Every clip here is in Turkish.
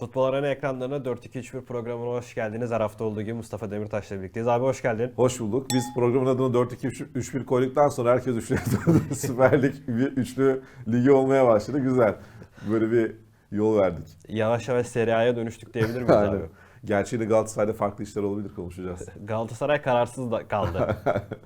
Futbol Arena ekranlarına 4-2-3-1 programına hoş geldiniz. Her hafta olduğu gibi Mustafa Demirtaş'la birlikteyiz. Abi hoş geldin. Hoş bulduk. Biz programın adını 4-2-3-1 koyduktan sonra herkes üçlü Süper Lig bir üçlü ligi olmaya başladı. Güzel. Böyle bir yol verdik. Yavaş yavaş Serie A'ya dönüştük diyebilir miyiz abi? Gerçi yine Galatasaray'da farklı işler olabilir konuşacağız. Galatasaray kararsız da kaldı.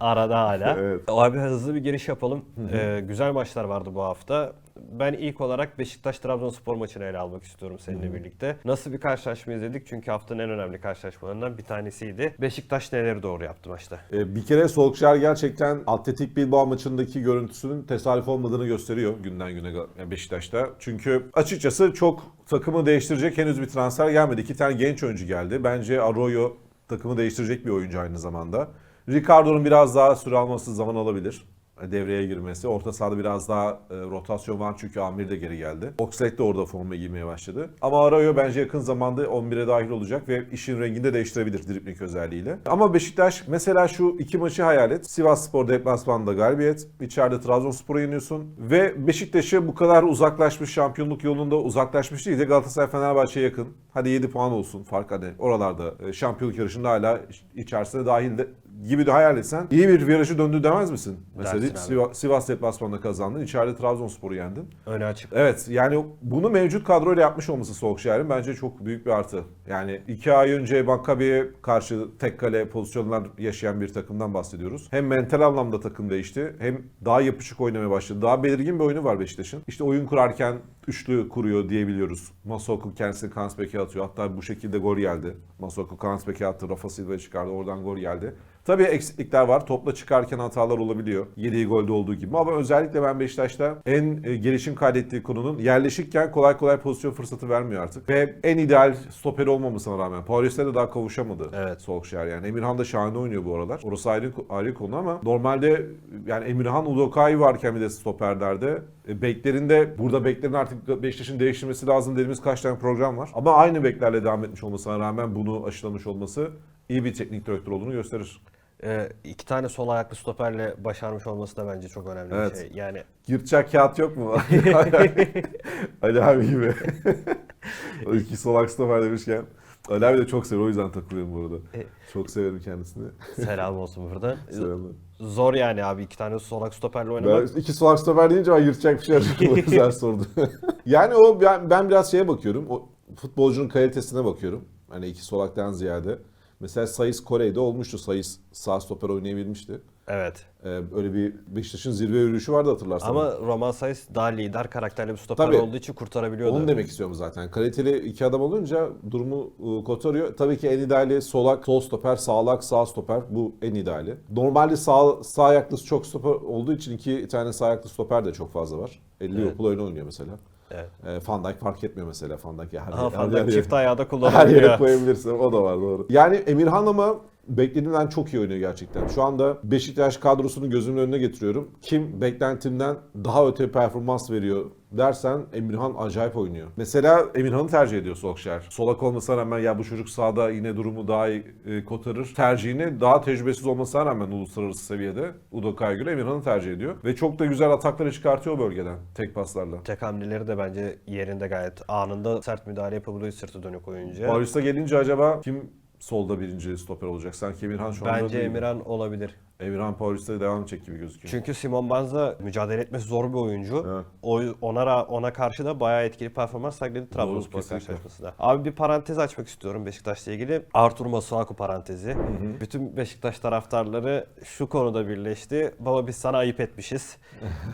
Arada hala. Evet. Abi hızlı bir giriş yapalım. Ee, güzel maçlar vardı bu hafta. Ben ilk olarak Beşiktaş-Trabzonspor maçını ele almak istiyorum seninle birlikte. Nasıl bir karşılaşma izledik? Çünkü haftanın en önemli karşılaşmalarından bir tanesiydi. Beşiktaş neleri doğru yaptı maçta? Ee, bir kere Solskjaer gerçekten Atletik Bilbao maçındaki görüntüsünün tesadüf olmadığını gösteriyor günden güne yani Beşiktaş'ta. Çünkü açıkçası çok takımı değiştirecek henüz bir transfer gelmedi. İki tane genç oyuncu geldi. Bence Arroyo takımı değiştirecek bir oyuncu aynı zamanda. Ricardo'nun biraz daha süre alması zaman alabilir devreye girmesi. Orta sahada biraz daha e, rotasyon var çünkü Amir de geri geldi. Oxlade de orada forma giymeye başladı. Ama Arroyo bence yakın zamanda 11'e dahil olacak ve işin rengini de değiştirebilir dripling özelliğiyle. Ama Beşiktaş mesela şu iki maçı hayal et. Sivas Spor deplasmanda galibiyet. içeride Trabzonspor'u yeniyorsun. Ve Beşiktaş'ı bu kadar uzaklaşmış şampiyonluk yolunda uzaklaşmış değil de Galatasaray Fenerbahçe'ye yakın. Hadi 7 puan olsun fark hani oralarda e, şampiyonluk yarışında hala iç- içerisine dahil de gibi de hayal etsen iyi bir virajı döndü demez misin? Mesela Dersin. Sivas- Sivas, deplasmanında kazandın. içeride Trabzonspor'u yendin. Öne açık. Evet yani bunu mevcut kadroyla yapmış olması Solskjaer'in bence çok büyük bir artı. Yani iki ay önce Maccabi'ye karşı tek kale pozisyonlar yaşayan bir takımdan bahsediyoruz. Hem mental anlamda takım değişti hem daha yapışık oynamaya başladı. Daha belirgin bir oyunu var Beşiktaş'ın. İşte oyun kurarken üçlü kuruyor diyebiliyoruz. Masoko kendisini Kansbek'e atıyor. Hatta bu şekilde gol geldi. Masoko Kansbek'e attı. Rafa Silva çıkardı. Oradan gol geldi. Tabii eksiklikler var. Topla çıkarken hatalar olabiliyor. Yediği golde olduğu gibi. Ama özellikle ben Beşiktaş'ta en e, gelişim kaydettiği konunun yerleşikken kolay kolay pozisyon fırsatı vermiyor artık. Ve en ideal stoperi olmamasına rağmen Paris'te de daha kavuşamadı Evet. Solskjaer yani. Emirhan da şahane oynuyor bu aralar. Orası ayrı, ayrı konu ama normalde yani Emirhan Udokai varken bir de stoperlerde e, beklerinde burada beklerin artık Beşiktaş'ın değiştirmesi lazım dediğimiz kaç tane program var. Ama aynı beklerle devam etmiş olmasına rağmen bunu aşılamış olması iyi bir teknik direktör olduğunu gösterir. Ee, iki tane sol ayaklı stoperle başarmış olması da bence çok önemli Evet. bir şey. Yani Yırtacak kağıt yok mu? Ali abi gibi. o iki solak stoper demişken. Ali abi de çok seviyor o yüzden takılıyorum bu arada. E- Çok severim kendisini. selam olsun buradan. Selamlar. Zor yani abi iki tane solak stoperle oynamak. Ben iki solak stoper deyince ben yırtacak bir şey arıyorum. O yüzden sordum. yani o ben, ben biraz şeye bakıyorum. O futbolcunun kalitesine bakıyorum. Hani iki solaktan ziyade. Mesela Sayıs Kore'de olmuştu. Sayıs sağ stoper oynayabilmişti. Evet. Ee, öyle bir Beşiktaş'ın zirve yürüyüşü vardı hatırlarsan. Ama Roman Sayıs daha lider karakterli bir stoper Tabii. olduğu için kurtarabiliyordu. Onu demek istiyorum zaten. Kaliteli iki adam olunca durumu e, kotarıyor. Tabii ki en ideali solak, sol stoper, sağlak, sağ stoper. Bu en ideali. Normalde sağ, sağ ayaklı çok stoper olduğu için iki tane sağ ayaklı stoper de çok fazla var. E, Liverpool öyle oynuyor mesela. Evet. E, Van Dijk fark etmiyor mesela. Van Dijk her, Aha, her, Van her, Dijk çift ayağı da her kullanabiliyor. yere koyabilirsin. O da var doğru. Yani Emirhan ama beklediğimden çok iyi oynuyor gerçekten. Şu anda Beşiktaş kadrosunu gözümün önüne getiriyorum. Kim beklentimden daha öte performans veriyor dersen Emirhan acayip oynuyor. Mesela Emirhan'ı tercih ediyor Solskjaer. Solak olmasına rağmen ya bu çocuk sahada yine durumu daha iyi e, kotarır. Tercihini daha tecrübesiz olmasına rağmen uluslararası seviyede Udoka'ya göre Emirhan'ı tercih ediyor. Ve çok da güzel atakları çıkartıyor bölgeden tek paslarla. Tek hamleleri de bence yerinde gayet anında sert müdahale yapabiliyor sırtı dönük oyuncuya. Paris'e gelince acaba kim solda birinci stoper olacak? Sanki Emirhan şu anda Bence değil. Emirhan olabilir. Emirhan Paris'te devam edecek gibi gözüküyor. Çünkü Simon Banza mücadele etmesi zor bir oyuncu. Evet. O, ona ra- ona karşı da bayağı etkili performans sergiledi Trabzonspor kesinlikle. karşılaşmasında. Abi bir parantez açmak istiyorum Beşiktaş'la ilgili. Artur Masuaku parantezi. Bütün Beşiktaş taraftarları şu konuda birleşti. Baba biz sana ayıp etmişiz.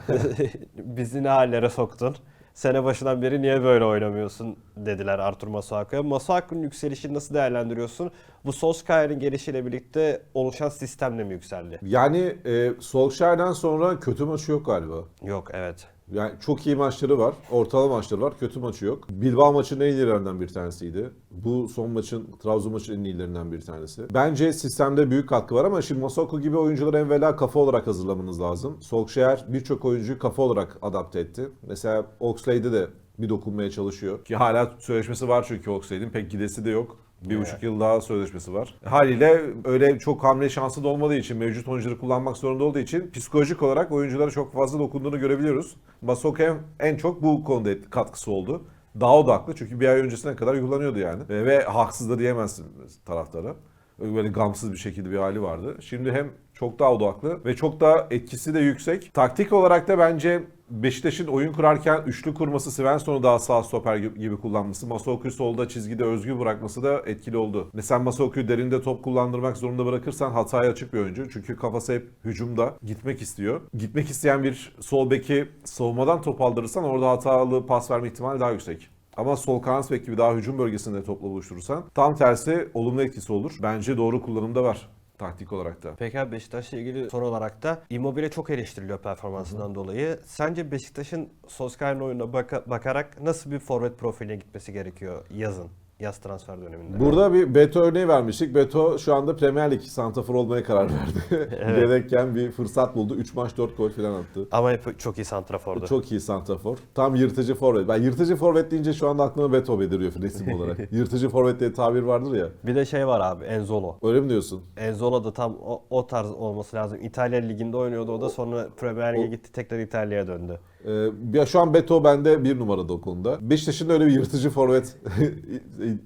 Bizi ne hallere soktun. Sene başından beri niye böyle oynamıyorsun dediler Artur Masuaku'ya. Masuaku'nun yükselişini nasıl değerlendiriyorsun? Bu Solskjaer'in gelişiyle birlikte oluşan sistemle mi yükseldi? Yani e, Solskjaer'den sonra kötü maçı yok galiba. Yok evet. Yani çok iyi maçları var, ortalama maçları var, kötü maçı yok. Bilbao maçının en iyilerinden bir tanesiydi. Bu son maçın, Trabzon maçının en iyilerinden bir tanesi. Bence sistemde büyük katkı var ama şimdi Masako gibi oyuncuları evvela kafa olarak hazırlamanız lazım. Solskjaer birçok oyuncuyu kafa olarak adapte etti. Mesela Oxlade'de de bir dokunmaya çalışıyor. Ki hala sözleşmesi var çünkü Oxlade'in pek gidesi de yok. Bir Evet. buçuk yıl daha sözleşmesi var. Haliyle öyle çok hamle şansı da olmadığı için, mevcut oyuncuları kullanmak zorunda olduğu için psikolojik olarak oyunculara çok fazla dokunduğunu görebiliyoruz. Masoka en, çok bu konuda katkısı oldu. daha odaklı. Çünkü bir ay öncesine kadar kullanıyordu yani. E, ve haksız da diyemezsin taraftara. Böyle gamsız bir şekilde bir hali vardı. Şimdi hem çok daha odaklı ve çok daha etkisi de yüksek. Taktik olarak da bence Beşiktaş'ın oyun kurarken üçlü kurması, Svensson'u daha sağ stoper gibi kullanması, Masuaku'yu solda çizgide özgür bırakması da etkili oldu. Mesela Masuaku'yu derinde top kullandırmak zorunda bırakırsan hataya açık bir oyuncu. Çünkü kafası hep hücumda gitmek istiyor. Gitmek isteyen bir sol beki savunmadan top aldırırsan orada hatalı pas verme ihtimali daha yüksek. Ama sol kanat bek gibi daha hücum bölgesinde topla buluşturursan tam tersi olumlu etkisi olur. Bence doğru kullanımda var taktik olarak da. Peki abi Beşiktaş'la ilgili soru olarak da Immobile çok eleştiriliyor performansından dolayı. Sence Beşiktaş'ın Solskjaer'in oyununa baka- bakarak nasıl bir forvet profiline gitmesi gerekiyor yazın? Yaz transfer döneminde. Burada bir Beto örneği vermiştik. Beto şu anda Premier Lig santrafor olmaya karar verdi. Gerekken bir fırsat buldu. 3 maç 4 gol falan attı. Ama hep çok iyi santrafordu. Çok iyi santrafor. Tam yırtıcı forvet. Ben yırtıcı forvet deyince şu anda aklıma Beto beliriyor resim olarak. yırtıcı forvet diye tabir vardır ya. Bir de şey var abi Enzolo. Öyle mi diyorsun? Enzolo da tam o, o tarz olması lazım. İtalya liginde oynuyordu o da sonra Premier Lig'e gitti tekrar İtalya'ya döndü. Ee, ya şu an Beto bende bir numarada o konuda. Beşiktaş'ın öyle bir yırtıcı forvet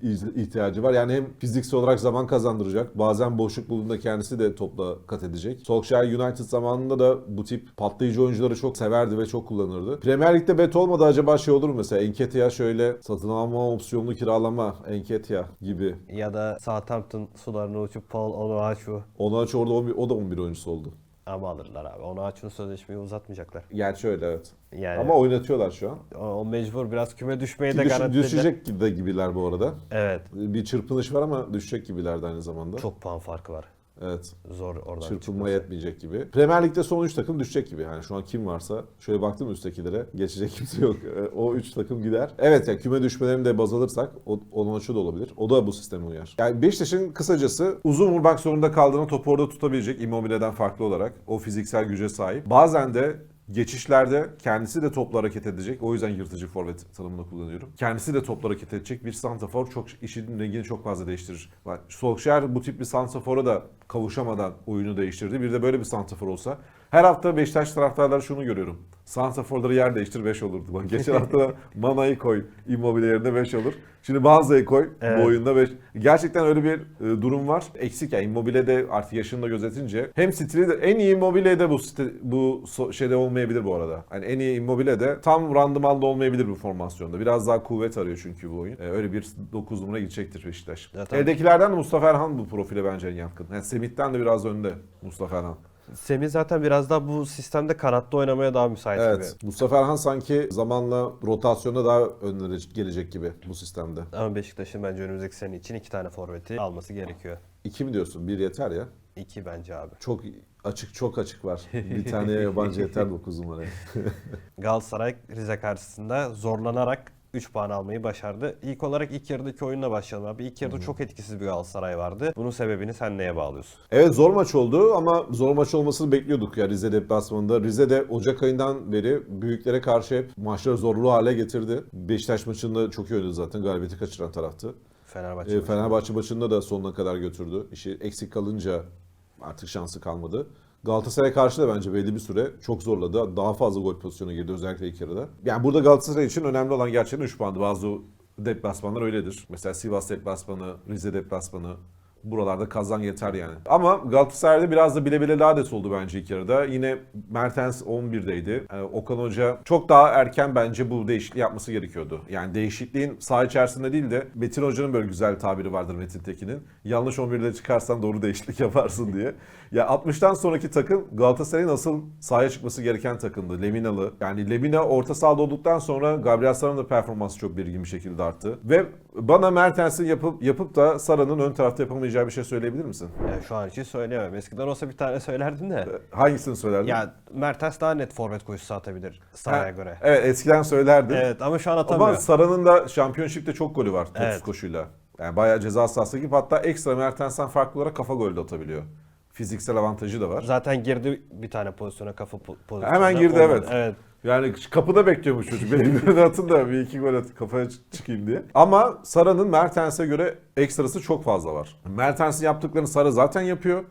ihtiyacı var. Yani hem fiziksel olarak zaman kazandıracak. Bazen boşluk bulduğunda kendisi de topla kat edecek. Solskjaer United zamanında da bu tip patlayıcı oyuncuları çok severdi ve çok kullanırdı. Premier Lig'de Beto olmadı acaba şey olur mu mesela? Enketia şöyle satın alma opsiyonlu kiralama Enketia gibi. Ya da Southampton sularını uçup Paul Onuachu Onu aç orada 11, o da 11 oyuncusu oldu. Ama alırlar abi. Onuachu'nun sözleşmeyi uzatmayacaklar. Gerçi öyle evet. Yani Ama oynatıyorlar şu an. o, o mecbur biraz küme düşmeyi de Düş- garantiledi. düşecek de gibiler bu arada. Evet. Bir çırpınış var ama düşecek gibiler de aynı zamanda. Çok puan farkı var. Evet. Zor oradan Çırpınma çıkması. yetmeyecek gibi. Premier Lig'de son 3 takım düşecek gibi. Yani şu an kim varsa şöyle baktım üsttekilere geçecek kimse yok. E, O 3 takım gider. Evet yani küme düşmelerini de baz alırsak o, onun açı da olabilir. O da bu sisteme uyar. Yani Beşiktaş'ın kısacası uzun vurmak zorunda kaldığını topu orada tutabilecek Immobile'den farklı olarak. O fiziksel güce sahip. Bazen de Geçişlerde kendisi de topla hareket edecek. O yüzden yırtıcı forvet tanımını kullanıyorum. Kendisi de topla hareket edecek bir santrafor çok işin rengini çok fazla değiştirir. Bak Solskjaer bu tip bir santrafora da kavuşamadan oyunu değiştirdi. Bir de böyle bir santrafor olsa her hafta Beşiktaş taraftarları şunu görüyorum. Santraforları yer değiştir 5 olurdu. Bak geçen hafta Mana'yı koy Immobile yerine 5 olur. Şimdi Banza'yı koy Evet. bu oyunda 5. Gerçekten öyle bir e, durum var. Eksik yani Immobile de artık yaşını da gözetince hem stili de en iyi Immobile de bu stil- bu so- şeyde olmayabilir bu arada. Hani en iyi Immobile de tam randımanlı olmayabilir bu formasyonda. Biraz daha kuvvet arıyor çünkü bu oyun. E, öyle bir 9 numara gidecektir Beşiktaş. Evdekilerden de Mustafa Erhan bu profile bence en yatkın. Yani Semih'ten de biraz önde Mustafa Erhan. Semih zaten biraz daha bu sistemde kanatta oynamaya daha müsait Evet. gibi. Mustafa Erhan sanki zamanla rotasyonda daha önlere gelecek gibi bu sistemde. Ama Beşiktaş'ın bence önümüzdeki sene için iki tane forveti alması gerekiyor. İki mi diyorsun? Bir yeter ya. İki bence abi. Çok açık çok açık var. Bir tane yabancı yeter 9 numaraya. Galatasaray Rize karşısında zorlanarak 3 puan almayı başardı. İlk olarak ilk yarıdaki oyunla başlayalım abi. İlk yarıda çok etkisiz bir Galatasaray vardı. Bunun sebebini sen neye bağlıyorsun? Evet zor maç oldu ama zor maç olmasını bekliyorduk ya Rize deplasmanında. Rize de Ocak ayından beri büyüklere karşı hep maçları zorlu hale getirdi. Beşiktaş maçında çok iyi oynadı zaten. Galibiyeti kaçıran taraftı. Fenerbahçe. E, Fenerbahçe maçında da sonuna kadar götürdü. İşi eksik kalınca artık şansı kalmadı. Galatasaray karşı da bence belli bir süre çok zorladı. Daha fazla gol pozisyonu girdi özellikle ilk yarıda. Yani burada Galatasaray için önemli olan gerçekten 3 puandı. Bazı deplasmanlar öyledir. Mesela Sivas deplasmanı, Rize deplasmanı buralarda kazan yeter yani. Ama Galatasaray'da biraz da bile bile lades oldu bence ilk yarıda. Yine Mertens 11'deydi. Yani Okan Hoca çok daha erken bence bu değişikliği yapması gerekiyordu. Yani değişikliğin saha içerisinde değil de Metin Hoca'nın böyle güzel tabiri vardır Metin Tekin'in. Yanlış 11'de çıkarsan doğru değişiklik yaparsın diye. Ya 60'tan sonraki takım Galatasaray'ın asıl sahaya çıkması gereken takımdı. Leminalı. Yani Lemina orta sahada olduktan sonra Gabriel Sara'nın da performansı çok belirgin bir şekilde arttı. Ve bana Mertens'in yapıp yapıp da Sara'nın ön tarafta yapamayacağı bir şey söyleyebilir misin? Yani şu an için söyleyemem. Eskiden olsa bir tane söylerdim de. Hangisini söylerdin? Ya Mertens daha net forvet koşusu atabilir sahaya Ha, göre. Evet eskiden söylerdin. Evet ama şu an atamıyor. Ama Sara'nın da şampiyonşipte çok golü var topsuz Evet. koşuyla. Yani bayağı ceza sahası gibi hatta ekstra Mertens'ten farklı olarak kafa golü de atabiliyor. Fiziksel avantajı da var. Zaten girdi bir tane pozisyona kafa po- pozisyonuna. Hemen girdi, Olmadı. evet. Evet. Yani kapıda bekliyormuş çocuk. Benim birine atın da bir iki gol at, kafaya çıkayım diye. Ama Sara'nın Mertens'e göre ekstrası çok fazla var. Mertens'in yaptıklarını Sara zaten yapıyor.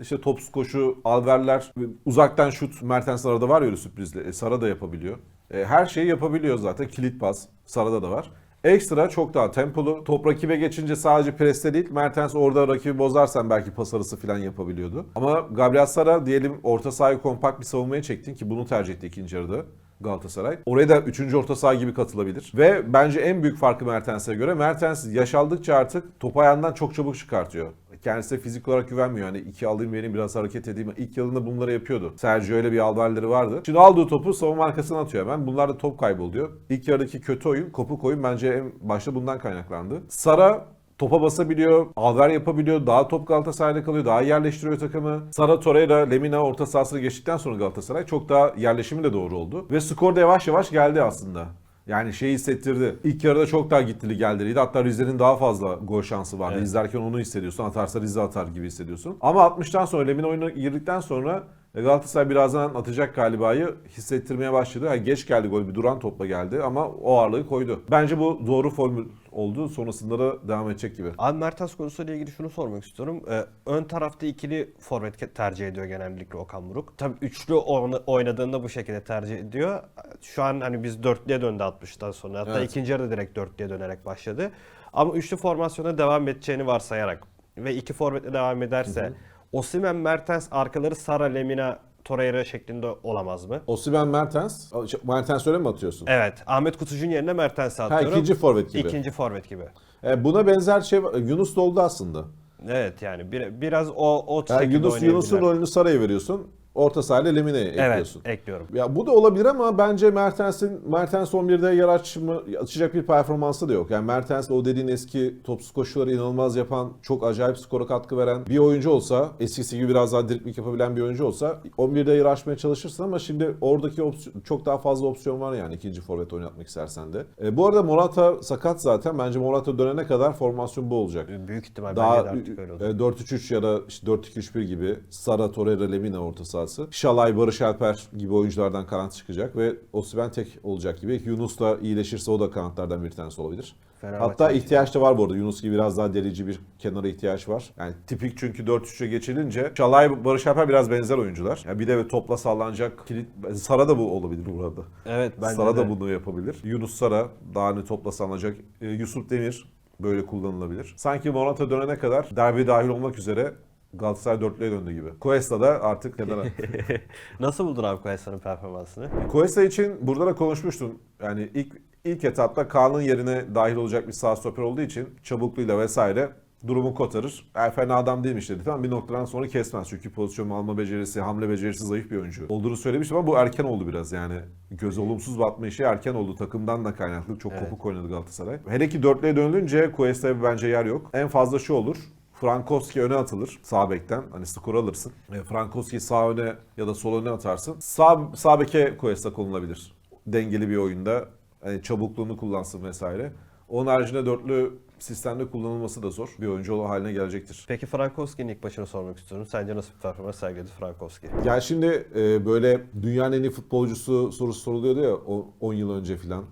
İşte topsuz koşu, alverler, uzaktan şut Mertens arada var ya öyle sürprizli. E, Sara da yapabiliyor. E, her şeyi yapabiliyor zaten. Kilit pas Sara'da da var. Ekstra çok daha tempolu. Top rakibe geçince sadece preste değil. Mertens orada rakibi bozarsan belki pas arası falan yapabiliyordu. Ama Gabriel diyelim orta sahayı kompakt bir savunmaya çektin ki bunu tercih etti ikinci yarıda. Galatasaray. Oraya da 3. orta saha gibi katılabilir. Ve bence en büyük farkı Mertens'e göre Mertens yaş aldıkça artık topu ayağından çok çabuk çıkartıyor. Kendisine fizik olarak güvenmiyor. Hani iki alayım vereyim biraz hareket edeyim. İlk yılında bunları yapıyordu. Sergio öyle bir alverleri vardı. Şimdi aldığı topu savunma arkasına atıyor hemen. Bunlar da top kayboluyor. İlk yarıdaki kötü oyun, kopuk oyun bence en başta bundan kaynaklandı. Sara topa basabiliyor, alver yapabiliyor, daha top Galatasaray'da kalıyor, daha yerleştiriyor takımı. Sara Torreira, Lemina orta sahasını geçtikten sonra Galatasaray çok daha yerleşimi de doğru oldu. Ve skor da yavaş yavaş geldi aslında. Yani şey hissettirdi. İlk yarıda çok daha gittili geldiriydi. Hatta Rize'nin daha fazla gol şansı vardı. Evet. İzlerken onu hissediyorsun. Atarsa Rize atar gibi hissediyorsun. Ama 60'tan sonra Lemina oyuna girdikten sonra e, Galatasaray birazdan atacak galibayı hissettirmeye başladı. Yani geç geldi gol bir duran topla geldi ama o ağırlığı koydu. Bence bu doğru formül oldu. Sonrasında da devam edecek gibi. Abi Mertens konusuyla ilgili şunu sormak istiyorum. Ee, ön tarafta ikili forvet tercih ediyor genellikle Okan Buruk. Tabii üçlü oyna- oynadığında bu şekilde tercih ediyor. Şu an hani biz dörtlüye döndü 60'tan sonra. Hatta Evet. ikinci yarıda direkt dörtlüye dönerek başladı. Ama üçlü formasyona devam edeceğini varsayarak ve iki forvetle devam ederse Osimhen, Mertens, arkaları Sara, Lemina, Torreira şeklinde olamaz mı? Osimhen Mertens. Mertens öyle mi atıyorsun? Evet. Ahmet Kutucu'nun yerine Mertens'i Ha, atıyorum. ikinci forvet gibi. İkinci forvet gibi. E, buna benzer şey. Yunus da oldu aslında. Evet yani bir, biraz o o Yani Yunus Yunus'un rolünü Saray'a veriyorsun. Orta sahayla Lemine'ye ekliyorsun. Evet, ekliyorum. Ya bu da olabilir ama bence Mertens'in Mertens 11'de yer açma, açacak bir performansı da yok. Yani Mertens o dediğin eski topsuz koşuları inanılmaz yapan, çok acayip skora katkı veren bir oyuncu olsa, eskisi gibi biraz daha driplik yapabilen bir oyuncu olsa 11'de yer açmaya çalışırsın ama şimdi oradaki opsiyon, çok daha fazla opsiyon var yani ikinci forvet oynatmak istersen de. E, bu arada Morata sakat zaten. Bence Morata dönene kadar formasyon bu olacak. Büyük ihtimal Daha bence de artık öyle olacak. e, 4-3-3 ya da işte 4-2-3-1 gibi Sara, Torreira, Lemina orta sahası. Şalay, Barış Alper gibi oyunculardan kanat çıkacak ve Osimhen tek olacak gibi. Yunus da iyileşirse o da kanatlardan bir tanesi olabilir. Fenerbahçe Hatta ihtiyaç da var bu arada. Yunus gibi biraz daha delici bir kenara ihtiyaç var. Yani tipik çünkü 4-3'e geçilince Şalay, Barış Alper biraz benzer oyuncular. Yani bir de topla sallanacak kilit. Sara da bu olabilir burada. Evet bence Sara de. da bunu yapabilir. Yunus Sara daha hani topla sallanacak. Ee, Yusuf Demir böyle kullanılabilir. Sanki Morata dönene kadar derbi dahil olmak üzere Galatasaray dörtlüye döndü gibi. Cuesta da artık kenara. Nasıl buldun abi Cuesta'nın performansını? Cuesta için burada da konuşmuştum. Yani ilk ilk etapta Kaan'ın yerine dahil olacak bir sağ stoper olduğu için çabukluğuyla vesaire durumu kotarır. Er fena adam değilmiş dedi. Tamam bir noktadan sonra kesmez. Çünkü pozisyon alma becerisi, hamle becerisi zayıf bir oyuncu. Olduğunu söylemiştim ama bu erken oldu biraz yani. Göz olumsuz batma işi erken oldu. Takımdan da kaynaklı. Çok Evet. kopuk oynadı Galatasaray. Hele ki dörtlüye dönünce Cuesta'ya bence yer yok. En fazla şu olur. Frankowski öne atılır sağ bekten. Hani skor alırsın. E, Frankowski sağ öne ya da sol öne atarsın. Sağ, sağ beke Cuesta konulabilir. Dengeli bir oyunda. Hani çabukluğunu kullansın vesaire. Onun haricinde dörtlü sistemde kullanılması da zor. Bir oyuncu haline gelecektir. Peki Frankowski'nin ilk başını sormak istiyorum. Sence nasıl bir performans sergiledi Frankowski? Yani şimdi e, böyle dünyanın en iyi futbolcusu sorusu soruluyordu ya o- 10 yıl önce filan.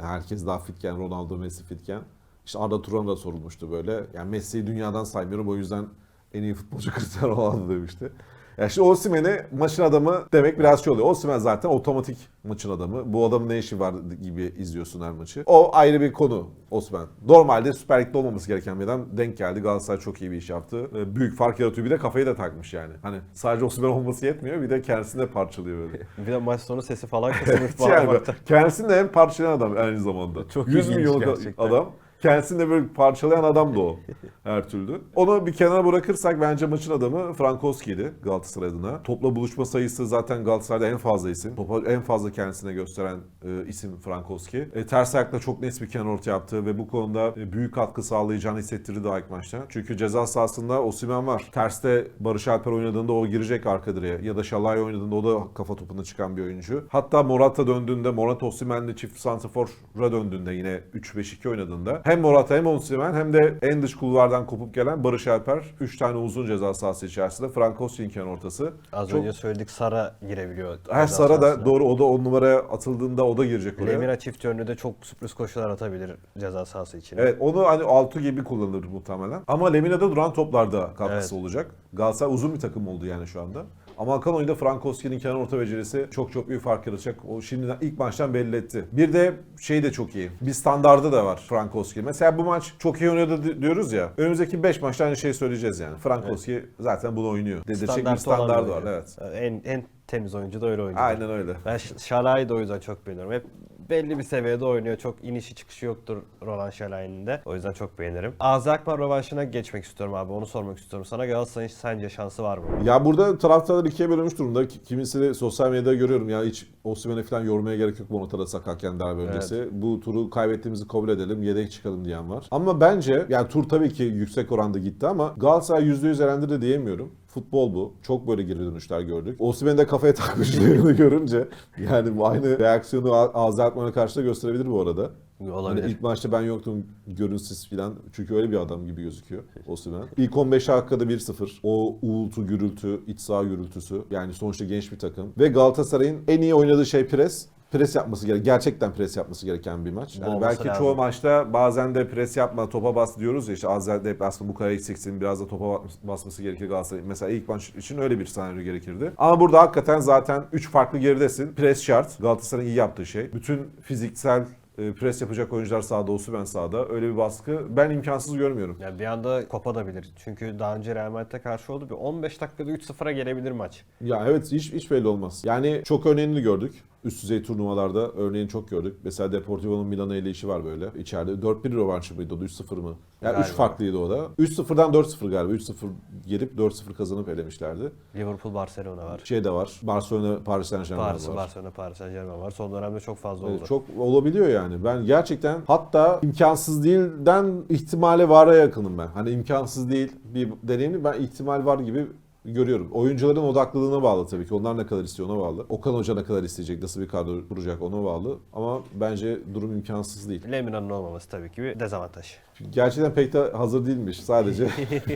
Herkes daha fitken, Ronaldo, Messi fitken. İşte Arda Turan da sorulmuştu böyle. Yani Messi'yi dünyadan saymıyorum o yüzden en iyi futbolcu Cristiano Ronaldo demişti. Yani şimdi Osimhen'i maçın adamı demek biraz şey oluyor. Osimhen zaten otomatik maçın adamı. Bu adamın ne işi var gibi izliyorsun her maçı. O ayrı bir konu Osimhen. Normalde Süper Lig'de olmaması gereken bir adam denk geldi. Galatasaray çok iyi bir iş yaptı. Büyük fark yaratıyor. Bir de kafayı da takmış yani. Hani sadece Osimhen olması yetmiyor. Bir de kendisini de parçalıyor böyle. Bir de maç sonu sesi falan kısılmış yani bağırmaktan. kendisini de hem parçalayan adam aynı zamanda. Çok 100 ilginç milyonluk adam. Kendisini de böyle parçalayan adam da o her türlü. Onu bir kenara bırakırsak bence maçın adamı Frankowski'ydi Galatasaray adına. Topla buluşma sayısı zaten Galatasaray'da en fazla isim. Topa en fazla kendisine gösteren e, isim Frankowski. E, ters ayakla çok net bir kenar orta yaptı ve bu konuda e, büyük katkı sağlayacağını hissettirdi daha ilk maçta. Çünkü ceza sahasında Osimhen var. Terste Barış Alper oynadığında o girecek arka direğe. Ya da Şalay oynadığında o da kafa topuna çıkan bir oyuncu. Hatta Morata döndüğünde, Morata Osimhen'le çift santrafor'a döndüğünde yine 3-5-2 oynadığında hem Morata hem Osimhen hem de en dış kulvardan kopup gelen Barış Alper 3 tane uzun ceza sahası içerisinde Frankowski'nin kenar ortası. Az Çok- önce söyledik Sara girebiliyor. Her Sara da doğru o da 10 numaraya atıldığında o da girecek oraya. Lemina çift yönlü de çok sürpriz koşular atabilir ceza sahası için. Evet onu hani altı gibi kullanılır muhtemelen. Ama Lemina'da duran toplarda katkısı Evet. olacak. Galatasaray uzun bir takım oldu yani şu anda. Ama akan oyunda Frankowski'nin kenar orta becerisi çok çok büyük fark yaratacak. O şimdiden ilk maçtan belli etti. Bir de şey de çok iyi. Bir standardı da var Frankowski. Mesela bu maç çok iyi oynadı di- diyoruz ya. Önümüzdeki 5 maçta aynı şeyi söyleyeceğiz yani. Frankowski zaten bunu oynuyor. Dedirecek bir standardı var. Evet. En, en temiz oyuncu da öyle oynuyor. Aynen öyle. Ben Ş- Şalai'yi de o yüzden çok beğeniyorum. Hep belli bir seviyede oynuyor. Çok inişi çıkışı yoktur Roland Şalai'nin de. O yüzden çok beğenirim. Ağzı Akbar rövanşına geçmek istiyorum abi. Onu sormak istiyorum sana. Galatasaray'ın sence şansı var mı? Ya burada taraftarlar ikiye bölünmüş durumda. Ki- Kimisi de sosyal medyada görüyorum ya hiç Osimhen'e falan yormaya gerek yok bu ortada sakarken derbi öncesi. Bu turu kaybettiğimizi kabul edelim, yedek çıkalım diyen var. Ama bence yani tur tabii ki yüksek oranda gitti ama Galatasaray %100 elendi de diyemiyorum. Futbol bu. Çok böyle geri dönüşler gördük. Osimhen de kafaya takmışlığını görünce yani bu aynı reaksiyonu A- Azi Akman'a karşı da gösterebilir bu arada. Olabilir. Hani ilk maçta ben yoktum görünsüz filan. Çünkü öyle bir adam gibi gözüküyor Osimhen. İlk 15 dakikada 1-0. O uğultu, gürültü, iç saha gürültüsü. Yani sonuçta genç bir takım. Ve Galatasaray'ın en iyi oynadığı şey pres. Pres yapması gereken, gerçekten pres yapması gereken bir maç. Yani Olması belki lazım. çoğu maçta bazen de pres yapma, topa bas diyoruz ya işte Azer deplasmanı bu kadar eksiksin biraz da topa basması gerekir Galatasaray. Mesela ilk maç için öyle bir senaryo gerekirdi. Ama burada hakikaten zaten 3 farklı geridesin. Pres şart. Galatasaray'ın iyi yaptığı şey. Bütün fiziksel e, pres yapacak oyuncular sahada, Osimhen sahada. Öyle bir baskı ben imkansız görmüyorum. Yani bir anda kopadabilir. Çünkü daha önce Real Madrid'e karşı oldu. Bir 15 dakikada 3-0'a gelebilir maç. Ya evet hiç hiç belli olmaz. Yani çok örneğini gördük. Üst düzey turnuvalarda örneğini çok gördük. Mesela Deportivo'nun Milan'a ile işi var böyle. İçeride 4-1 rövanşı mıydı o da 3-0 mı? Yani 3 Galiba. farklıydı o da. 3-0'dan 4-0 galiba. 3-0 gelip 4-0 kazanıp elemişlerdi. Liverpool Barcelona var. Şey de var. Barcelona Paris Saint Germain Paris, var. Barcelona, Paris Saint Germain var. Son dönemde çok fazla oldu. Evet, çok olabiliyor yani. Ben gerçekten hatta imkansız değilden ihtimale vara yakınım ben. Hani imkansız değil bir deneyimli ben ihtimal var gibi görüyorum. Oyuncuların odaklılığına bağlı tabii ki. Onlar ne kadar istiyor ona bağlı. Okan Hoca ne kadar isteyecek, nasıl bir kadro kuracak ona bağlı. Ama bence durum imkansız değil. Lemina'nın olmaması tabii ki bir dezavantaj. Gerçekten pek de hazır değilmiş. Sadece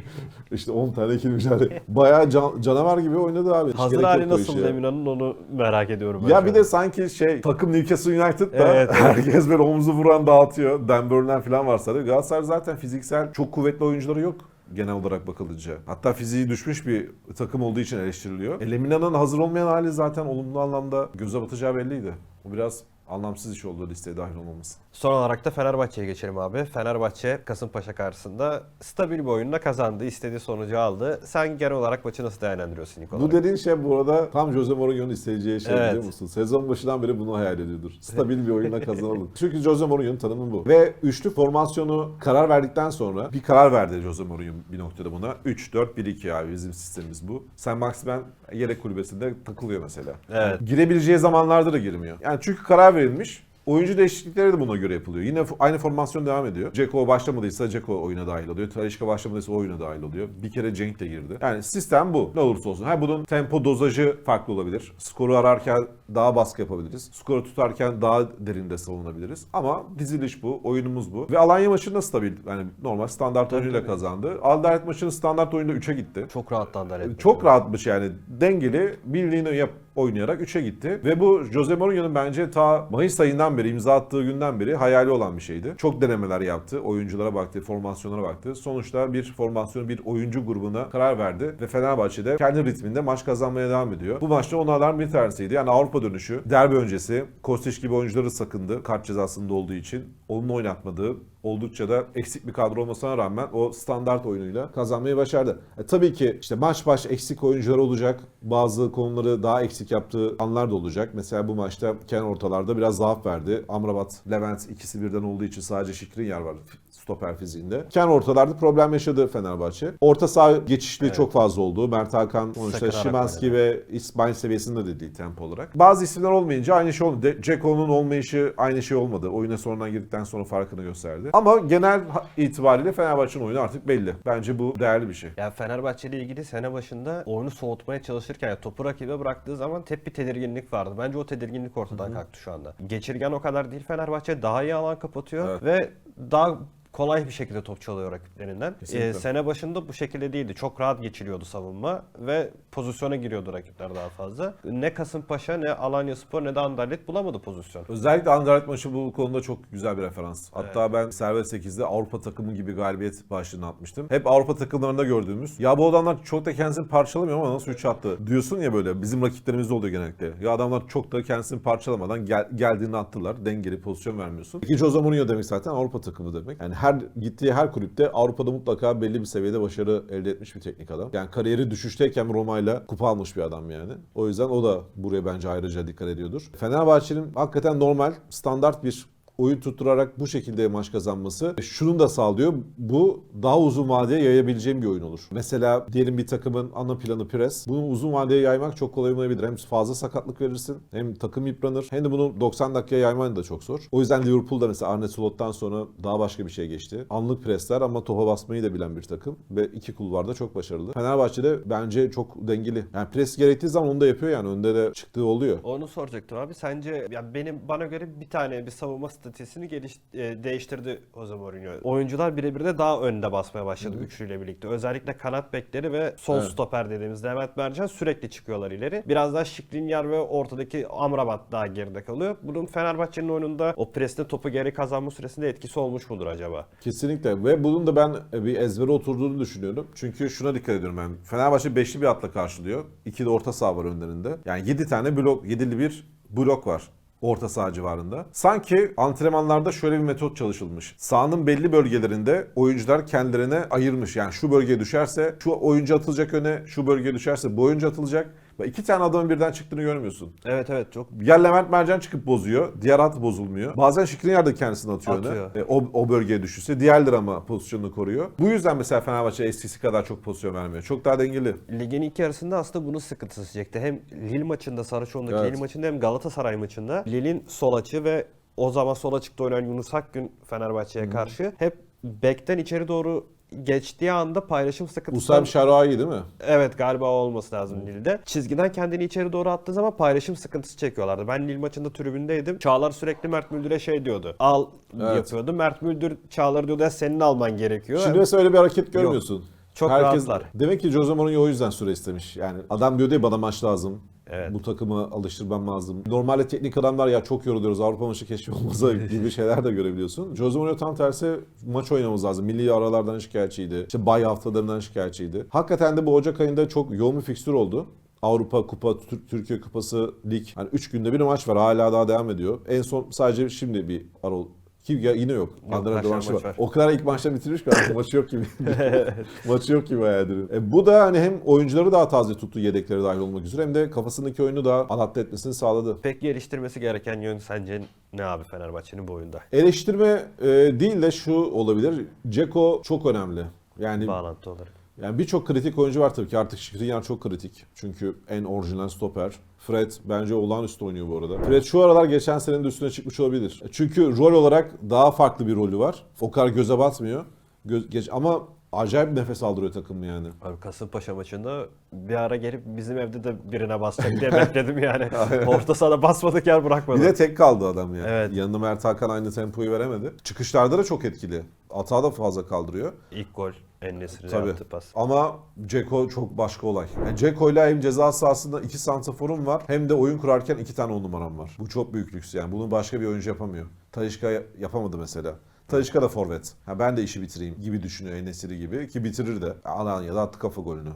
işte 10 tane ikili mücadele. Bayağı can- canavar gibi oynadı abi. Hiç Hazır hali nasıl. Lemina'nın onu merak ediyorum. ben Ya bir de sanki şey takım Newcastle United da Evet, evet. herkes böyle omuzu vuran dağıtıyor. Dan Burn'den falan varsa da Galatasaray zaten fiziksel çok kuvvetli oyuncuları yok genel olarak bakılınca. Hatta fiziği düşmüş bir takım olduğu için eleştiriliyor. E, Lemina'nın hazır olmayan hali zaten olumlu anlamda göze batacağı belliydi. Bu biraz anlamsız iş oldu listeye dahil olmaması. Son olarak da Fenerbahçe'ye geçelim abi. Fenerbahçe Kasımpaşa karşısında stabil bir oyunla kazandı. istediği sonucu aldı. Sen genel olarak maçı nasıl değerlendiriyorsun ilk olarak? Bu dediğin şey bu arada tam Jose Mourinho'nun isteyeceği şey Evet. biliyor musun? Sezon başından beri bunu hayal ediyordur. Stabil bir oyunla kazanalım. Çünkü Jose Mourinho'nun tanımı bu. Ve üçlü formasyonu karar verdikten sonra bir karar verdi Jose Mourinho bir noktada buna. 3-4-1-2 abi bizim sistemimiz bu. Sen Maximen yedek kulübesinde takılıyor mesela. Evet. Girebileceği zamanlarda da girmiyor. Yani çünkü karar verilmiş. Oyuncu değişiklikleri de buna göre yapılıyor. Yine aynı formasyon devam ediyor. Ceko başlamadıysa Ceko oyuna dahil oluyor. Talişka başlamadıysa o oyuna dahil oluyor. Bir kere Cenk de girdi. Yani sistem bu. Ne olursa olsun. Ha bunun tempo dozajı farklı olabilir. Skoru ararken daha baskı yapabiliriz. Skoru tutarken daha derinde savunabiliriz. Ama diziliş bu. Oyunumuz bu. Ve Alanya maçında stabil. Yani normal standart oyunuyla kazandı. Aldaret maçının standart oyunda 3'e gitti. Çok rahat Anderlet. Çok rahatmış yani. Dengeli, bildiğini yap oynayarak 3'e gitti. Ve bu Jose Mourinho'nun bence ta Mayıs ayından beri, imza attığı günden beri hayali olan bir şeydi. Çok denemeler yaptı. Oyunculara baktı, formasyonlara baktı. Sonuçta bir formasyon, bir oyuncu grubuna karar verdi. Ve Fenerbahçe'de kendi ritminde maç kazanmaya devam ediyor. Bu maçta onlardan bir tanesiydi. Yani Avrupa dönüşü, derbi öncesi, Kostić gibi oyuncuları sakındı. Kart cezasında olduğu için. Onun oynatmadığı, oldukça da eksik bir kadro olmasına rağmen o standart oyunuyla kazanmayı başardı. E, tabii ki işte maç baş eksik oyuncular olacak. Bazı konuları daha eksik yaptığı anlar da olacak. Mesela bu maçta kenar ortalarda biraz zaaf verdi. Amrabat, Levent ikisi birden olduğu için sadece Şikrin yer var stoper fiziğinde. Kenar ortalarda problem yaşadı Fenerbahçe. Orta saha geçişli çok fazla oldu. Mert Hakan sonuçta Şimanski ve İsmail seviyesinde de değil tempo olarak. Bazı isimler olmayınca aynı şey oldu. De- Ceko'nun olmayışı aynı şey olmadı. Oyuna sonradan girdikten sonra farkını gösterdi. Ama genel itibariyle Fenerbahçe'nin oyunu artık belli. Bence bu değerli bir şey. Ya Fenerbahçe ile ilgili sene başında oyunu soğutmaya çalışırken ya topu rakibe bıraktığı zaman hep bir tedirginlik vardı. Bence o tedirginlik ortadan kalktı şu anda. Geçirgen o kadar değil Fenerbahçe daha iyi alan kapatıyor Evet. ve daha kolay bir şekilde top çalıyor rakiplerinden. Kesinlikle. Ee, sene başında bu şekilde değildi. Çok rahat geçiliyordu savunma ve pozisyona giriyordu rakipler daha fazla. Ne Kasımpaşa ne Alanya Spor ne de Anderlet bulamadı pozisyon. Özellikle Anderlecht maçı bu konuda çok güzel bir referans. Hatta ben Servet 8'de Avrupa takımı gibi galibiyet başlığını atmıştım. Hep Avrupa takımlarında gördüğümüz. Ya bu adamlar çok da kendisini parçalamıyor ama nasıl 3 attı diyorsun ya böyle. Bizim rakiplerimizde oluyor genellikle. Ya adamlar çok da kendisini parçalamadan gel, geldiğini attılar. Dengeli pozisyon vermiyorsun. İkinci Jose Mourinho demek zaten Avrupa takımı demek. Yani her gittiği her kulüpte Avrupa'da mutlaka belli bir seviyede başarı elde etmiş bir teknik adam. Yani kariyeri düşüşteyken Roma'yla kupa almış bir adam yani. O yüzden o da buraya bence ayrıca dikkat ediyordur. Fenerbahçe'nin hakikaten normal, standart bir oyun tutturarak bu şekilde maç kazanması şunun da sağlıyor. Bu daha uzun vadeye yayabileceğim bir oyun olur. Mesela diyelim bir takımın ana planı pres. Bunu uzun vadeye yaymak çok kolay olmayabilir. Hem fazla sakatlık verirsin hem takım yıpranır. Hem de bunu 90 dakikaya yayman da çok zor. O yüzden Liverpool'da mesela Arne Slot'tan sonra daha başka bir şey geçti. Anlık presler ama topa basmayı da bilen bir takım ve iki kulvarda çok başarılı. Fenerbahçe'de bence çok dengeli. Yani pres gerektiği zaman onu da yapıyor yani. Önde de çıktığı oluyor. Onu soracaktım abi. Sence ya benim bana göre bir tane bir savunma statüsünü geliş, e, değiştirdi Jose Mourinho. Oyuncular birebir de daha önde basmaya başladı üçlüyle birlikte. Özellikle kanat bekleri ve sol Evet. stoper dediğimiz Levent Mercan sürekli çıkıyorlar ileri. Biraz daha Şikrinyar ve ortadaki Amrabat daha geride kalıyor. Bunun Fenerbahçe'nin oyununda o presle topu geri kazanma süresinde etkisi olmuş mudur acaba? Kesinlikle ve bunun da ben bir ezbere oturduğunu düşünüyorum. Çünkü şuna dikkat ediyorum ben. Fenerbahçe beşli bir atla karşılıyor. İki de orta saha var önlerinde. Yani 7 tane blok, 7'li bir blok var orta saha civarında. Sanki antrenmanlarda şöyle bir metot çalışılmış. Sahanın belli bölgelerinde oyuncular kendilerine ayırmış. Yani şu bölgeye düşerse şu oyuncu atılacak öne, şu bölgeye düşerse bu oyuncu atılacak. İki tane adamın birden çıktığını görmüyorsun. Evet evet çok Ya Levent Mercan çıkıp bozuyor. Diğer at bozulmuyor. Bazen Şikrinyar da kendisini atıyor. Atıyor. E, o, o bölgeye düşürse. Diğerleri ama pozisyonunu koruyor. Bu yüzden mesela Fenerbahçe eskisi kadar çok pozisyon vermiyor. Çok daha dengeli. Ligin ilk yarısında aslında bunun sıkıntısı çekti. Hem Lille maçında Saraçoğlu'ndaki Evet. Lille maçında hem Galatasaray maçında Lille'in sol açı ve o zaman sol açıkta oynayan Yunus Akgün Fenerbahçe'ye karşı hep bekten içeri doğru geçtiği anda paylaşım sıkıntısı. Usam Şarai değil mi? Evet galiba o olması lazım Lille'de. Çizgiden kendini içeri doğru attığı zaman paylaşım sıkıntısı çekiyorlardı. Ben Lille maçında tribündeydim. Çağlar sürekli Mert Müldür'e şey diyordu. Al Evet. yapıyordu. Mert Müldür Çağlar diyordu ya senin alman gerekiyor. Şimdi mesela öyle bir hareket görmüyorsun. Çok rahatlar. Demek ki Jose Mourinho o yüzden süre istemiş. Yani adam diyor ya bana maç lazım. Evet. Bu takımı alıştırmam lazım. Normalde teknik adamlar ya çok yoruluyoruz Avrupa maçı keşke olmasa gibi şeyler de görebiliyorsun. Jose Mourinho tam tersi maç oynamamız lazım. Milli aralardan şikayetçiydi. İşte bay haftalarından şikayetçiydi. Hakikaten de bu Ocak ayında çok yoğun bir fikstür oldu. Avrupa Kupa, Tür- Türkiye Kupası, Lig. Hani 3 günde bir maç var. Hala daha devam ediyor. En son sadece şimdi bir ara ki ya yine yok. Rövanşı maç var. var. O kadar ilk maçta bitirmiş ki maçı yok gibi. maçı yok gibi hayallerin. E, bu da hani hem oyuncuları daha taze tuttu yedekleri dahil olmak üzere hem de kafasındaki oyunu daha adapte etmesini sağladı. Pek geliştirmesi gereken yön sence ne abi Fenerbahçe'nin bu oyunda? Eleştirme e, değil de şu olabilir. Ceko çok önemli. Yani Bağlantı olarak. Yani birçok kritik oyuncu var tabii ki. Artık Skriniar çok kritik. Çünkü en orijinal stoper. Fred bence olağanüstü oynuyor bu arada. Fred şu aralar geçen senenin de üstüne çıkmış olabilir. Çünkü rol olarak daha farklı bir rolü var. O kadar göze batmıyor. Göz, geç, ama acayip nefes aldırıyor takımı yani. Abi Kasımpaşa maçında bir ara gelip bizim evde de birine basacak diye bekledim yani. Orta sahada basmadık yer bırakmadı. Bir de tek kaldı adam yani. Evet. Yanına Mert Hakan aynı tempoyu veremedi. Çıkışlarda da çok etkili. Atağı da fazla kaldırıyor. İlk gol Enes'in Tabii. yaptığı pas. Ama Ceko çok başka olay. Yani Ceko'yla hem ceza sahasında iki santraforum var hem de oyun kurarken iki tane on numaram var. Bu çok büyük lüks yani. Bunu başka bir oyuncu yapamıyor. Talişka yapamadı mesela. Talişka da forvet. Ha ben de işi bitireyim gibi düşünüyor Enesiri gibi ki bitirir de. Alanya'da attı kafa golünü.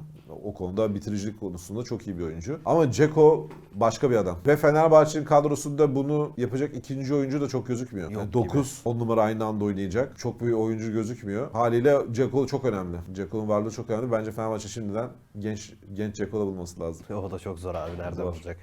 O konuda bitiricilik konusunda çok iyi bir oyuncu. Ama Ceko başka bir adam. Ve Fenerbahçe'nin kadrosunda bunu yapacak ikinci oyuncu da çok gözükmüyor. Yok Yani gibi. 9 10 numara aynı anda oynayacak. Çok bir oyuncu gözükmüyor. Haliyle Ceko çok önemli. Ceko'nun varlığı çok önemli. Bence Fenerbahçe şimdiden genç genç Ceko'da bulması lazım. O da çok zor abi nereden Zor. olacak?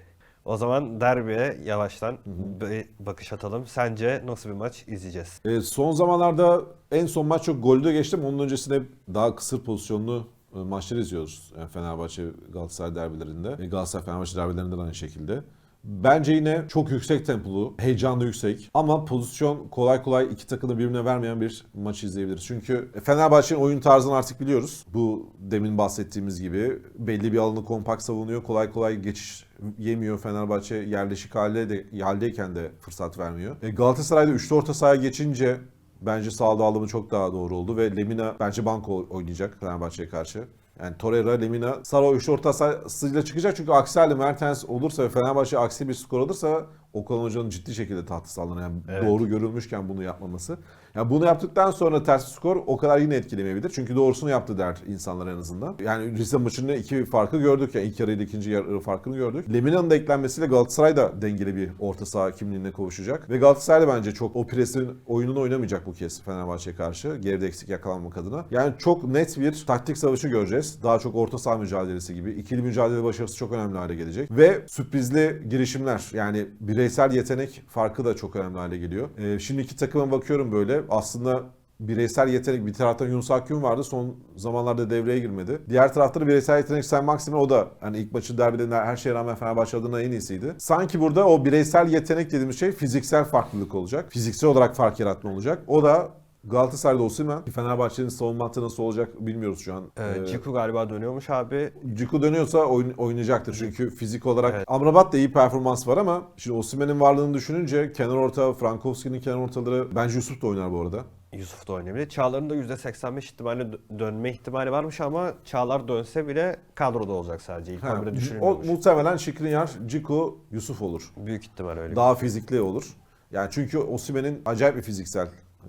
O zaman derbiye yavaştan bir bakış atalım. Sence nasıl bir maç izleyeceğiz? E, son zamanlarda en son maç çok golde geçtim. Onun öncesinde hep daha kısır pozisyonlu e, maçları izliyoruz. Yani Fenerbahçe Galatasaray derbilerinde. E, Galatasaray Fenerbahçe derbilerinde de aynı şekilde. Bence yine çok yüksek tempolu, heyecanlı yüksek ama pozisyon kolay kolay iki takımı birbirine vermeyen bir maç izleyebiliriz. Çünkü Fenerbahçe'nin oyun tarzını artık biliyoruz. Bu demin bahsettiğimiz gibi belli bir alanı kompakt savunuyor. Kolay kolay geçiş yemiyor Fenerbahçe yerleşik halde de, haldeyken de fırsat vermiyor. E, Galatasaray'da üçlü orta sahaya geçince bence sağ dağılımı çok daha doğru oldu ve Lemina bence banko oynayacak Fenerbahçe'ye karşı. Yani Torreira, Lemina, Sara üçlü orta sahasıyla çıkacak çünkü halde Mertens olursa ve Fenerbahçe aksi bir skor alırsa Okan Hoca'nın ciddi şekilde tahtı sallanır. Yani Evet. doğru görülmüşken bunu yapmaması. Yani bunu yaptıktan sonra ters skor o kadar yine etkilemeyebilir. Çünkü doğrusunu yaptı der insanlar en azından. Yani Rize maçında iki farkı gördük. Yani ilk yarı ile ikinci yarı farkını gördük. Lemina'nın da eklenmesiyle Galatasaray da dengeli bir orta saha kimliğine kavuşacak. Ve Galatasaray da bence çok o presin oyununu oynamayacak bu kez Fenerbahçe'ye karşı. Geride eksik yakalanmak adına. Yani çok net bir taktik savaşı göreceğiz. Daha çok orta saha mücadelesi gibi. İkili mücadele başarısı çok önemli hale gelecek. Ve sürprizli girişimler. Yani bireysel yetenek farkı da çok önemli hale geliyor. Ee, şimdi iki takıma bakıyorum böyle. Aslında bireysel yetenek bir taraftan Yunus Akgün vardı son zamanlarda devreye girmedi. Diğer tarafta da bireysel yetenek Sen Maximin o da hani ilk maçı derbide her şeye rağmen Fenerbahçe adına en iyisiydi. Sanki burada o bireysel yetenek dediğimiz şey fiziksel farklılık olacak. Fiziksel olarak fark yaratma olacak. O da Galatasaray'da Osimhen. Fenerbahçe'nin savunma hattı nasıl olacak bilmiyoruz şu an. Ee, Ee, Ciku galiba dönüyormuş abi. Ciku dönüyorsa oyun- oynayacaktır çünkü fizik olarak Evet. Amrabat da iyi performans var ama şimdi Osimhen'in varlığını düşününce kenar orta, Frankowski'nin kenar ortaları bence Yusuf da oynar bu arada. Yusuf da oynayabilir. Çağlar'ın da %85 ihtimali dö- dönme ihtimali varmış ama Çağlar dönse bile kadroda olacak sadece. İlk Ha, 11'de o düşünülmüyormuş. muhtemelen Şikrinyar, Ciku, Yusuf olur. Büyük ihtimal öyle. Daha fizikli olur. Yani çünkü Osimhen'in acayip bir fiziksel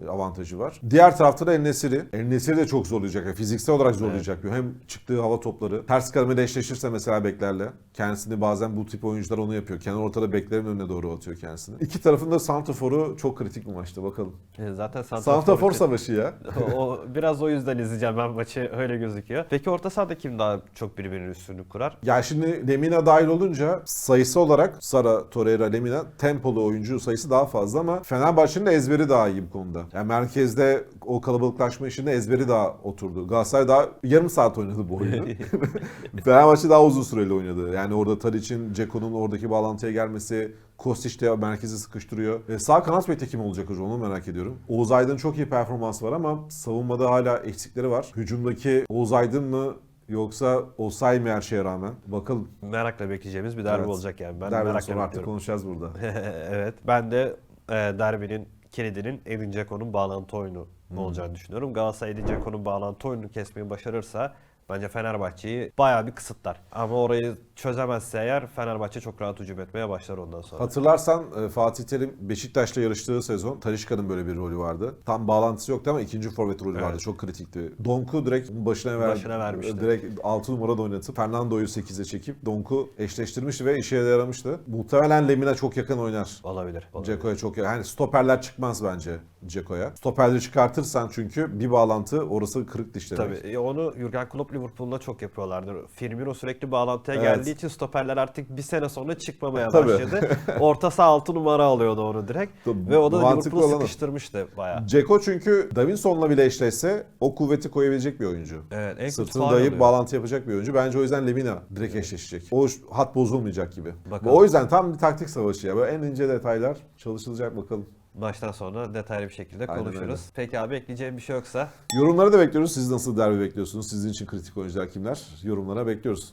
avantajı var. Diğer tarafta da El Nesiri. El Nesiri de çok zorlayacak. Yani fiziksel olarak zorlayacak. bir. Hem çıktığı hava topları. Ters kademede eşleşirse mesela beklerle. Kendisini bazen bu tip oyuncular onu yapıyor. Kenar ortada beklerin önüne doğru atıyor kendisini. İki tarafın da Santrafor'u çok kritik bir maçta bakalım. Ee, Zaten Santrafor Santrafor savaşı ya. o, o- biraz o yüzden izleyeceğim ben maçı öyle gözüküyor. Peki orta sahada kim daha çok birbirinin üstünlüğü kurar? Ya şimdi Lemina dahil olunca sayısı olarak Sara, Torreira, Lemina tempolu oyuncu sayısı daha fazla ama Fenerbahçe'nin de ezberi daha iyi bu konuda. Yani merkezde o kalabalıklaşma işinde ezberi daha oturdu. Galatasaray daha yarım saat oynadı bu oyunu. Fenerbahçe daha uzun süreli oynadı. Yani orada Tadic'in, Ceko'nun oradaki bağlantıya gelmesi, Kostić de merkezi sıkıştırıyor. E, sağ kanat bekte kim olacak hocam onu merak ediyorum. Oğuz Aydın çok iyi performans var ama savunmada hala eksikleri var. Hücumdaki Oğuz Aydın mı Yoksa Osay mı her şeye rağmen? Bakalım. Merakla bekleyeceğimiz bir derbi Evet. olacak yani. Ben Derbiden merakla sonra artık konuşacağız burada. evet. Ben de e, derbinin kilidinin Edin Dzeko'nun bağlantı oyunu olacağını düşünüyorum. Galatasaray Edin Dzeko'nun bağlantı oyununu kesmeyi başarırsa bence Fenerbahçe'yi bayağı bir kısıtlar. Ama orayı çözemezse eğer Fenerbahçe çok rahat hücum etmeye başlar ondan sonra. Hatırlarsan e, Fatih Terim Beşiktaş'la yarıştığı sezon Talişka'nın böyle bir rolü vardı. Tam bağlantısı yoktu ama ikinci forvet rolü Evet. vardı. Çok kritikti. Donk'u direkt başına, ver, Başına vermişti. Direkt 6 numarada oynatıp Fernando'yu 8'e çekip Donk'u eşleştirmişti ve işe yaramıştı. Muhtemelen Lemina çok yakın oynar. Olabilir. olabilir. Ceko'ya çok yakın. Yani stoperler çıkmaz bence Ceko'ya. Stoperleri çıkartırsan çünkü bir bağlantı orası kırık diş demek. Tabii. E, Onu Jurgen Klopp Liverpool'da çok yapıyorlardı. Firmino sürekli bağlantıya Evet. geldiği için stoperler artık bir sene sonra çıkmamaya Tabii. başladı. Orta saha 6 numara alıyordu onu direkt. Tabii, Ve o da Liverpool'u sıkıştırmıştı bayağı. Ceko çünkü Davinson'la bile eşleşse o kuvveti koyabilecek bir oyuncu. Evet, en Sırtını dayayıp oluyor. bağlantı yapacak bir oyuncu. Bence o yüzden Lemina direkt eşleşecek. O hat bozulmayacak gibi. Bakalım. O yüzden tam bir taktik savaşı ya. Böyle en ince detaylar çalışılacak bakalım. Maçtan sonra detaylı bir şekilde Aynen konuşuruz. öyle. Peki abi ekleyeceğim bir şey yoksa Yorumları da bekliyoruz. Siz nasıl derbi bekliyorsunuz? Sizin için kritik oyuncular kimler? Yorumlara bekliyoruz.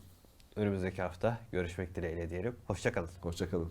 önümüzdeki hafta görüşmek dileğiyle diyelim. Hoşçakalın. Hoşçakalın.